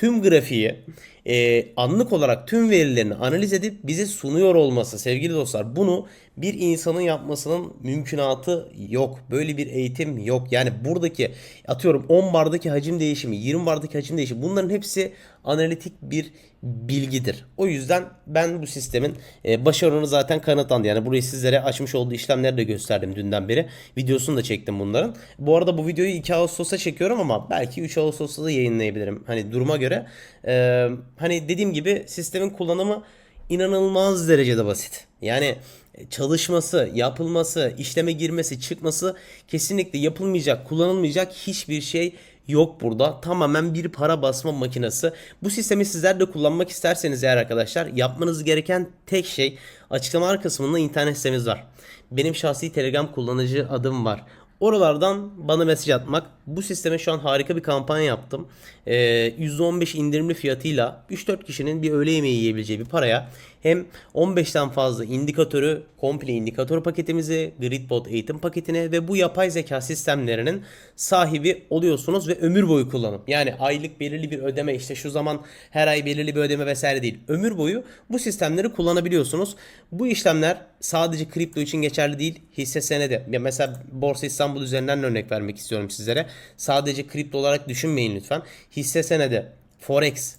tüm grafiği e, anlık olarak tüm verilerini analiz edip bize sunuyor olması sevgili dostlar bunu bir insanın yapmasının mümkünatı yok. Böyle bir eğitim yok. Yani buradaki atıyorum 10 bardaki hacim değişimi, 20 bardaki hacim değişimi bunların hepsi analitik bir bilgidir. O yüzden ben bu sistemin e, başarını zaten kanıtlandı. Yani burayı sizlere açmış olduğu işlemleri de gösterdim dünden beri. Videosunu da çektim bunların. Bu arada bu videoyu 2 Ağustos'ta çekiyorum ama belki 3 Ağustos'ta da yayınlayabilirim. Hani duruma göre. E, hani dediğim gibi sistemin kullanımı inanılmaz derecede basit. Yani çalışması, yapılması, işleme girmesi, çıkması kesinlikle yapılmayacak, kullanılmayacak hiçbir şey yok burada. Tamamen bir para basma makinesi. Bu sistemi sizler de kullanmak isterseniz eğer arkadaşlar yapmanız gereken tek şey açıklama kısmında internet sitemiz var. Benim şahsi Telegram kullanıcı adım var. Oralardan bana mesaj atmak. Bu sisteme şu an harika bir kampanya yaptım. Ee, %15 indirimli fiyatıyla 3-4 kişinin bir öğle yemeği yiyebileceği bir paraya hem 15'ten fazla indikatörü, komple indikatör paketimizi, Gridbot eğitim paketine ve bu yapay zeka sistemlerinin sahibi oluyorsunuz ve ömür boyu kullanım. Yani aylık belirli bir ödeme işte şu zaman her ay belirli bir ödeme vesaire değil. Ömür boyu bu sistemleri kullanabiliyorsunuz. Bu işlemler sadece kripto için geçerli değil. Hisse senedi. Ya mesela Borsa İstanbul üzerinden örnek vermek istiyorum sizlere. Sadece kripto olarak düşünmeyin lütfen. Hisse senedi, forex,